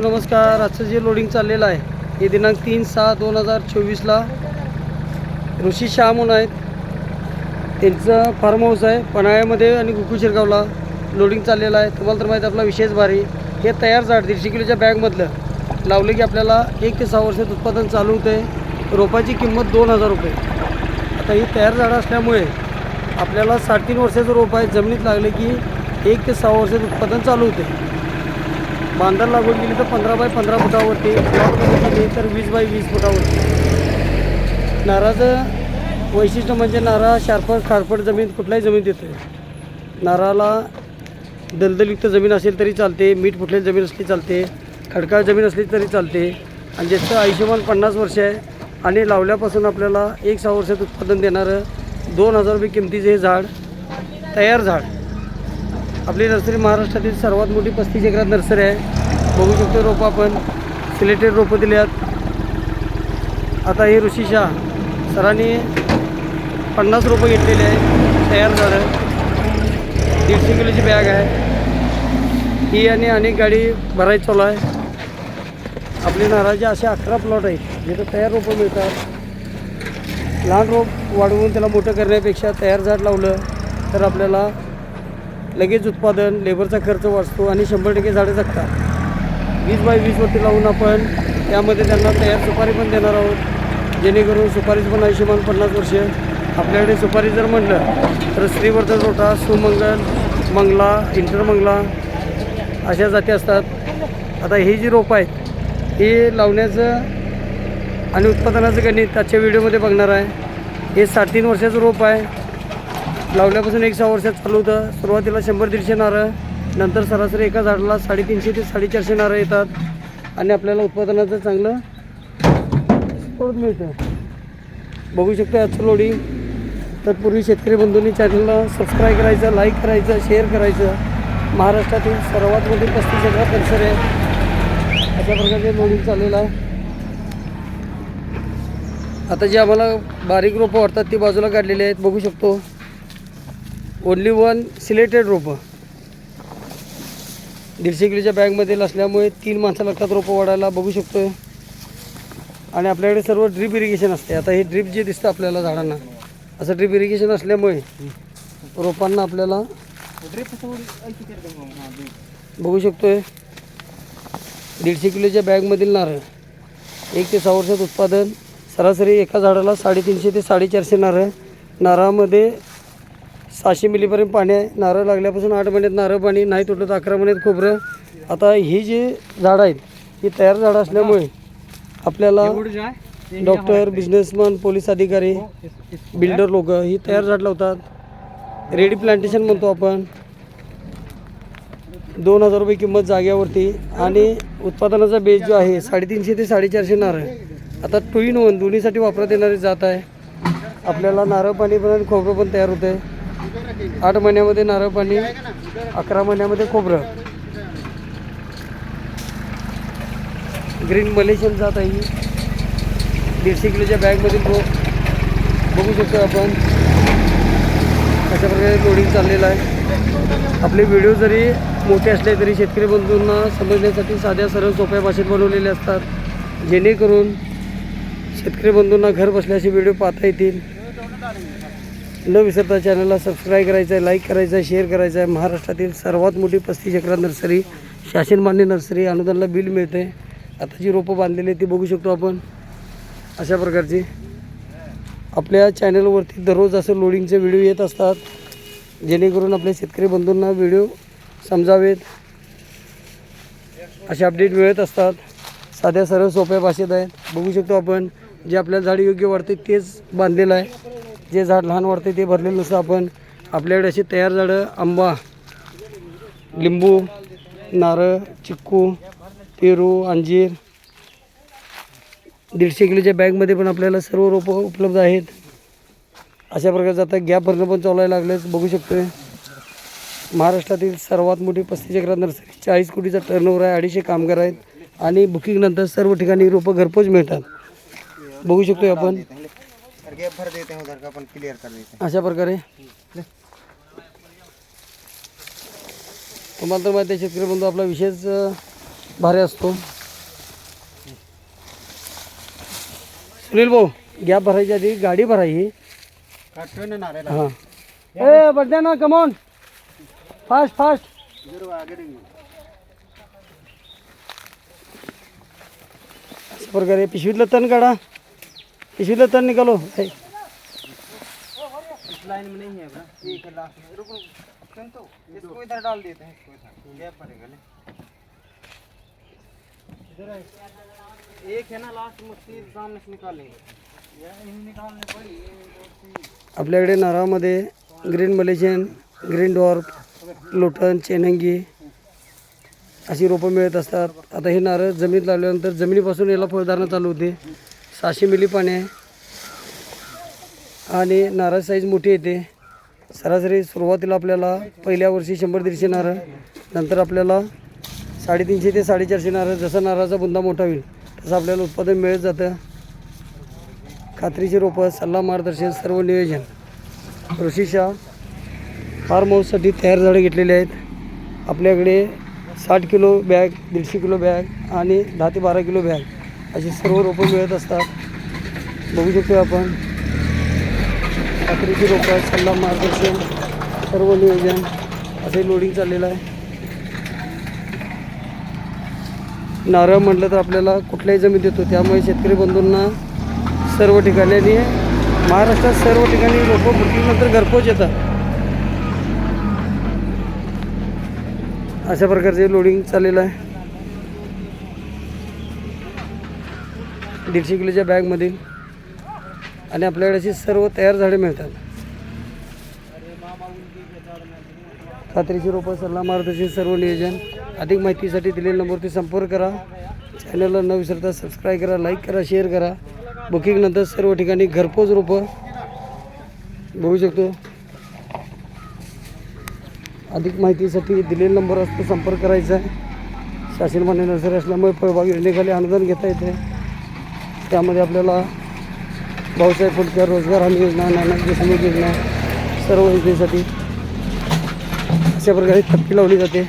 नमस्कार. आजचं जे लोडिंग चाललेलं आहे हे दिनांक तीन सहा दोन हजार चोवीसला ऋषी शाह म्हणून आहेत. त्यांचं फार्म हाऊस आहे पन्हाळ्यामध्ये आणि गुकू शिरगावला लोडिंग चाललेलं आहे. तुम्हाला तर माहीत आपला विशेष भारी. हे तयार झाड दीडशे किलोच्या बॅगमधलं लावलं की आपल्याला एक ते सहा वर्षात उत्पादन चालू होते रोपाची किंमत दोन हजार रुपये. आता ही तयार झाडं असल्यामुळे आपल्याला साडेतीन वर्षाचं रोप आहे. जमिनीत लागले की एक ते सहा वर्षात उत्पादन चालू होते बांधर लागवड केली तर पंधरा बाय पंधरा फुटावरती. केली तर वीस बाय वीस फुटावरती. नारळाचं वैशिष्ट्य म्हणजे नारळ शारपट खारपट जमीन कुठल्याही जमीन देतो नारळाला दलदलयुक्त जमीन असेल तरी चालते मीठ फुटलेली जमीन असली चालते खडकाळ जमीन असली तरी चालते. आणि ज्याचं आयुष्यमान पन्नास वर्ष आहे आणि लावल्यापासून आपल्याला एक सहा वर्षात उत्पादन देणारं दोन हजार रुपये किमतीचं हे झाड तयार झाड. आपली नर्सरी महाराष्ट्रातील सर्वात मोठी पस्तीस एकरात नर्सरी आहे. बघू शकतो रोपं आपण. सिलेक्टेड रोपं दिल्यात. आता हे ऋषीशा सरांनी पन्नास रोपं घेतलेले आहे. तयार झाडं दीडशे किलोची बॅग आहे. ही आणि अनेक गाडी भरायची चालू आहे. आपली नारळाचे असे अकरा प्लॉट आहेत. जिथं तयार रोपं मिळतात. लहान रोप वाढवून त्याला मोठं करण्यापेक्षा तयार झाड लावलं तर आपल्याला लगेच उत्पादन लेबरचा खर्च वाचतो आणि शंभर टक्के झाडे जगतात. वीस बाय वीसवरती लावून आपण त्यामध्ये त्यांना तयार सुपारी पण देणार आहोत. जेणेकरून सुपारीच पण आयुष्यमान पन्नास वर्ष. आपल्याकडे सुपारी जर म्हणलं तर श्रीवर्धन रोटा सुमंगल मंगला इंटरमंगला अशा जाती असतात. आता ही जी रोपं आहेत ही लावण्याचं आणि उत्पादनाचं गणित आजच्या व्हिडिओमध्ये बघणार आहे. हे साडेतीन वर्षाचं रोप आहे. लावल्यापासून एक सहा वर्षात चालू होतं. सुरुवातीला शंभर दीडशे नारळ नंतर सरासरी एका झाडाला साडेतीनशे ते साडेचारशे नारळ येतात. आणि आपल्याला उत्पादनाचं चांगलं स्फोट मिळतं. बघू शकतो आजचं लोडिंग तत्पूर्वी शेतकरी बंधूंनी चॅनलला सबस्क्राईब करायचं लाईक करायचं शेअर करायचं. महाराष्ट्रातील सर्वात मोठी पस्तीस हजार परिसर आहे. अशा प्रकारचे लोडिंग चाललेलं आहे. आता जे आम्हाला बारीक रोपं वाटतात ती बाजूला काढलेली आहेत. बघू शकतो. ओनली वन सिलेक्टेड रोपं. दीडशे किलोच्या बॅगमधील असल्यामुळे तीन माणसं लागतात रोपं वाढायला बघू शकतो आणि आपल्याकडे सर्व ड्रीप इरिगेशन असते. आता हे ड्रीप जे दिसतं आपल्याला झाडांना असं ड्रीप इरिगेशन असल्यामुळे रोपांना आपल्याला बघू शकतोय. दीडशे किलोच्या बॅगमधील नारळ एक ते सहा वर्षात उत्पादन सरासरी एका झाडाला साडेतीनशे ते साडेचारशे नारळ नारळामध्ये सहाशे मिलीपर्यंत पाणी आहे नारळ लागल्यापासून आठ महिन्यात नारळ पाणी नाही तुटलं तर अकरा महिन्यात खोबरं. आता ही जी झाडं आहेत ही तयार झाडं असल्यामुळे आपल्याला डॉक्टर बिझनेसमॅन पोलीस अधिकारी बिल्डर लोक ही तयार झाड लावतात. रेडी प्लांटेशन म्हणतो आपण. दोन हजार रुपये किंमत जाग्यावरती आणि उत्पादनाचा बेस जो आहे साडेतीनशे ते साडेचारशे नारळ. आता टू इन वन दोन्हीसाठी वापरत येणारी जात आहे. आपल्याला नारळ पाणी पण खोबरं पण तयार होते आठ महिन्यामध्ये नारळ पाणी अकरा महिन्यामध्ये खोबरं. ग्रीन मलेशियन जात आहे. दीडशे किलोच्या बॅगमधील रोप बघू शकतो आपण. अशा प्रकारे लोडिंग चाललेलं आहे. आपले व्हिडिओ जरी मोठे असले तरी शेतकरी बंधूंना समजण्यासाठी साध्या सरळ सोप्या भाषेत बनवलेले असतात. जेणेकरून शेतकरी बंधूंना घर बसल्याचे व्हिडिओ पाहता येतील. न विसरता चॅनलला सबस्क्राईब करायचं आहे लाईक करायचं आहे शेअर करायचं आहे महाराष्ट्रातील सर्वात मोठी पस्तीस एकरात नर्सरी शासनमान्य नर्सरी अनुदानला बिल मिळते. आता जी रोपं बांधलेली आहे ती बघू शकतो आपण. अशा प्रकारची. आपल्या चॅनलवरती दररोज असं लोडिंगचे व्हिडिओ येत असतात. जेणेकरून आपल्या शेतकरी बंधूंना व्हिडिओ समजावेत. असे अपडेट मिळत असतात. साध्या सरळ सोप्या भाषेत आहेत. बघू शकतो आपण. जे आपल्याला झाड योग्य वाढते तेच बांधलेलं आहे. जे झाड लहान वाढते ते भरलेलं नसतं आपण आपल्याकडे अशी तयार झाडं आंबा लिंबू नारळ चिक्कू पेरू अंजीर दीडशे किलोच्या बॅगमध्ये पण आपल्याला सर्व रोपं उपलब्ध आहेत. अशा प्रकारचं आता गॅप भरणं पण चालायला लागलेच बघू शकतोय. महाराष्ट्रातील सर्वात मोठी पस्तीस एकरात नर्सरी चाळीस कोटीचा टर्नओव्हर आहे अडीचशे कामगार आहेत आणि बुकिंगनंतर सर्व ठिकाणी रोपं घरपोच मिळतात. बघू शकतोय आपण. गैप भर देते हैं उधर का अपन क्लियर कर देते. अशा प्रकारे? तुम्हाला तर माहिती आहे शेतकरी बंधू आपला विशेष भारी असतो. सुनील भाऊ गॅप भरायच्या आधी गाडी भरायची काटतोय ना नारळ हां. ए बड्डे ना कमॉन फास्ट फास्ट प्रकारे पिशवीतलं तण काढा. पिशवीतलं तण निकालो. इस लाइन में नहीं है है लास्ट रुक रुक सुन तो इसको इधर डाल देते हैं इसको इधर। गैप पड़ेगा ले? इधर है। एक है ना लास्ट सामने से निकालेंगे। आपल्याकडे नारळामध्ये ग्रीन मलेशियन ग्रीन डॉर्फ लोटन चेनंगी अशी रोपं मिळत असतात. आता हे नारळ जमिनीत लावल्यानंतर जमिनीपासून याला फळधारणा चालू होते. सहाशे मिली पण आहे. आणि नारळ साईज मोठी येते. सरासरी सुरुवातीला आपल्याला पहिल्या वर्षी शंभर दीडशे नारळ नंतर आपल्याला साडेतीनशे ते साडेचारशे नारळ जसा नारळाचा बुंदा मोठा होईल तसं आपल्याला उत्पादन मिळत जातं. खात्रीची रोपं सल्ला मार्गदर्शन सर्व नियोजन. ऋषीशा फार्म हाऊससाठी तयार झाडे घेतलेले आहेत. आपल्याकडे साठ किलो बॅग दीडशे किलो बॅग आणि दहा ते बारा किलो बॅग अशी सर्व रोपं मिळत असतात. बघू शकतो आपण. खात्रीची रोपं सल्ला मार्गदर्शन सर्व नियोजन. असे लोडिंग चाललेलं आहे. नारळ म्हटलं तर आपल्याला कुठल्याही जमीन देतो त्यामुळे शेतकरी बंधूंना सर्व ठिकाणी आणि महाराष्ट्रात सर्व ठिकाणी रोपं फुटल्यानंतर घरपोच येतात. अशा प्रकारचे लोडिंग चाललेलं आहे. दीडशे किलोच्या बॅगमधील. आणि आपल्याकडे अशी सर्व तयार झाडे मिळतात. खात्रीची रोपं सल्ला मार्गदर्शन सर्व नियोजन. अधिक माहितीसाठी दिलेल्या नंबरवरती संपर्क करा. चॅनलला न विसरता सबस्क्राईब करा लाईक करा शेअर करा. बुकिंगनंतर सर्व ठिकाणी घरपोच रोपं बघू शकतो. अधिक माहितीसाठी दिलेला नंबर असतो संपर्क करायचा आहे. शासन मान्य नर्सरी असल्यामुळे फळबाग योजनेखाली अनुदान घेता येते. त्यामध्ये आपल्याला भाऊसाहेब फुटकर रोजगार हमी योजना नानाजी देशमुख योजना सर्व योजनेसाठी अशा प्रकारे थप्पी लावली जाते.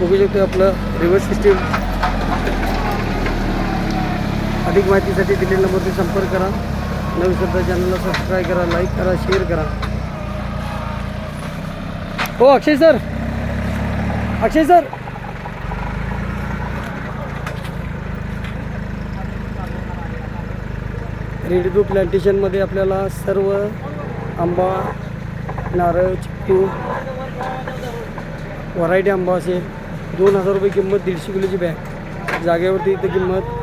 बघू शकतो आपलं रिव्हर्स सिस्टीम अधिक माहितीसाठी दिलेल्या नंबरवरती संपर्क करा. नवीन सध्या चॅनलला सबस्क्राईब करा लाईक करा शेअर करा. हो Akshay sir Akshay sir ready to प्लांटेशनमध्ये आपल्याला सर्व आंबा नारळ चिक्कू व्हरायटी आंबा असेल दोन हजार रुपये किंमत दीडशे किलोची बॅग जागेवरती इथं किंमत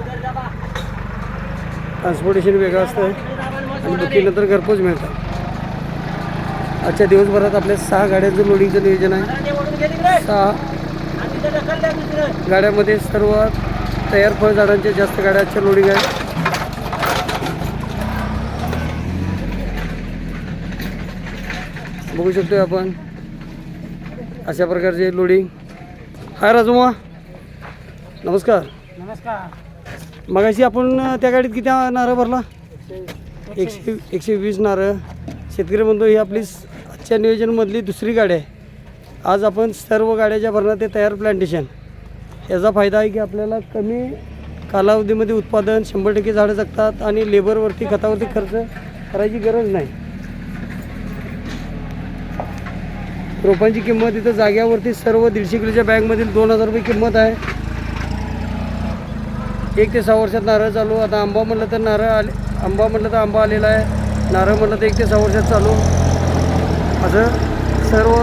ट्रान्सपोर्टेशन वेगळं असतं आणि बुकिंगनंतर घरपोच मिळतं. आजच्या दिवसभरात आपल्या सहा गाड्यांचं लोडिंगचं नियोजन आहे. सहा गाड्यामध्ये सर्व तयार फळझाडांच्या जास्त गाड्या आजच्या लोडिंग आहे. बघू शकतोय आपण अशा प्रकारचे लोडिंग हाय राजुमा. नमस्कार. नमस्कार. मगाशी आपण त्या गाडीत किती नारळ भरला? एकशे एकशे वीस नारळ शेतकरी म्हणतो ही आपली आजच्या नियोजनमधली दुसरी गाडी आहे. आज आपण सर्व गाड्या ज्या भरणार ते तयार प्लांटेशन. याचा फायदा आहे की आपल्याला कमी कालावधीमध्ये उत्पादन शंभर टक्के झाडं जगतात आणि लेबरवरती खतावरती खर्च करायची गरज नाही. रोपांची किंमत इथं जाग्यावरती सर्व दीडशे किलोच्या बॅगमधील दोन हजार रुपये किंमत आहे. एक ते सहा वर्षात नारळ चालू. आता आंबा म्हटलं तर नारळ आले आंबा म्हटलं तर आंबा आलेला आहे. नारळ म्हटलं तर एक ते सहा वर्षात चालू. असं सर्व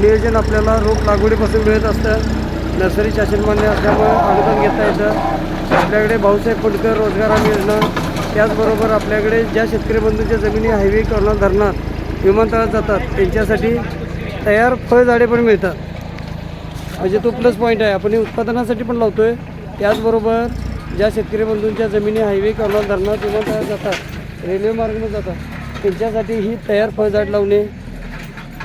नियोजन आपल्याला रोप लागवडीपासून मिळत असतं. नर्सरी शासनमान्य असल्यामुळे अनुदान घेता येतं. आपल्याकडे भाऊसाहेब फुटकर रोजगार हमी योजना. त्याचबरोबर आपल्याकडे ज्या शेतकरी बंधूंच्या जमिनी हायवे करणार धरणात विमानतळात जातात त्यांच्यासाठी तयार फळझाडे पण मिळतात. म्हणजे तो प्लस पॉईंट आहे. आपण हे उत्पादनासाठी पण लावतो आहे त्याचबरोबर ज्या शेतकरी बंधूंच्या जमिनी हायवे करणार धरणात विमानतळात जातात रेल्वे मार्गाने जातात त्यांच्यासाठी ही तयार फळझाड लावणे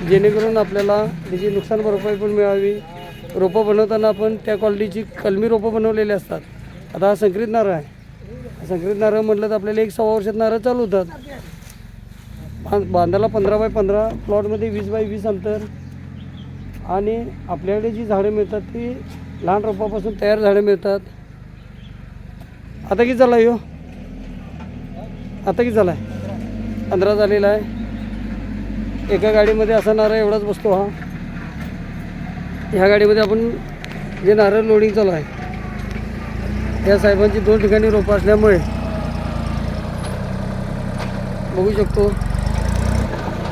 जेणेकरून आपल्याला त्याची नुकसान भरपाई पण मिळावी. रोपं बनवताना आपण त्या क्वालिटीची कलमी रोपं बनवलेली असतात. आता हा संकरित नारळ आहे. संकरित नारळ म्हटलं तर आपल्याला एक सव्वा वर्षात नारळ चालू होतात. बां- बांधाला पंधरा बाय पंधरा प्लॉटमध्ये वीस बाय वीस अंतर. आणि आपल्याकडे जी झाडं मिळतात ती लहान रोपापासून तयार झाडं मिळतात. आता किती झाला यो? आता किती झाला आहे पंधरा झालेला आहे. एका गाडीमध्ये असा नारळ एवढाच बसतो हा. ह्या गाडीमध्ये आपण जे नारळ लोडिंग चालू आहे या साहेबांची दोन ठिकाणी रोपं असल्यामुळे बघू शकतो.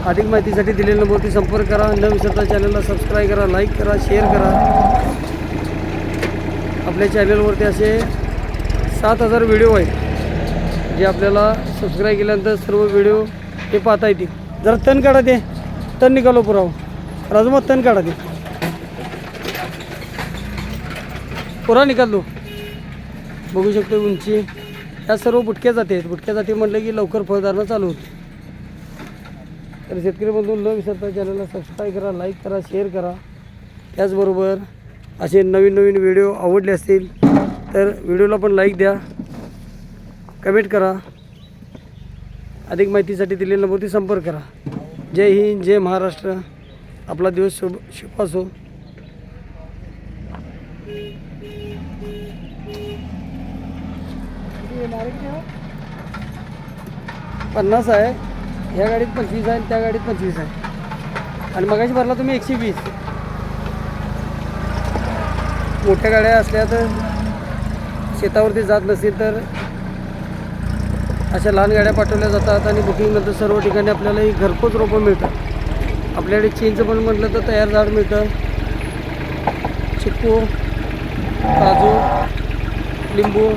अधिक माहितीसाठी दिलेल्या नंबरवरती संपर्क करा. न विसरता चॅनलला सबस्क्राईब करा लाईक करा शेअर करा. आपल्या चॅनलवरती असे सात हजार व्हिडिओ आहेत. जे आपल्याला सबस्क्राईब केल्यानंतर सर्व व्हिडिओ हे पाहता येतील. जरा तण काढा ते. तण निघालो पुराव राजमा तण काढा ते. पुरा निघालो बघू शकतो उंची. या सर्व बुटक्या जाती आहेत. बुटक्या जाती म्हटलं की लवकर फळदारणं चालू होते. तर शेतकरी बंधू न विसरता चॅनलला सबस्क्राईब करा लाईक करा शेअर करा. त्याचबरोबर असे नवीन नवीन व्हिडिओ आवडले असतील तर व्हिडिओला पण लाईक द्या. कमेंट करा. अधिक माहितीसाठी दिलेल्या नंबरवरती संपर्क करा. जय हिंद जय महाराष्ट्र. आपला दिवस शुभ शुभ असो. पन्नास आहे. ह्या गाडीत पंचवीस आहे आणि त्या गाडीत पंचवीस आहे. आणि मगाशी भरला तुम्ही एकशे वीस. मोठ्या गाड्या असल्या तर शेतावरती जात नसेल तर अशा लहान गाड्या पाठवल्या जातात आणि बुकिंगनंतर सर्व ठिकाणी आपल्याला ही घरपोच रोपं मिळतात. आपल्याकडे चीनचं पण म्हटलं तर तयार झाड मिळतं. चिक्कू काजू लिंबू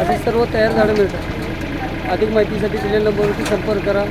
अशी सर्व तयार झाडं मिळतात. अधिक माहितीसाठी दिलेल्या नंबरवरती संपर्क करा.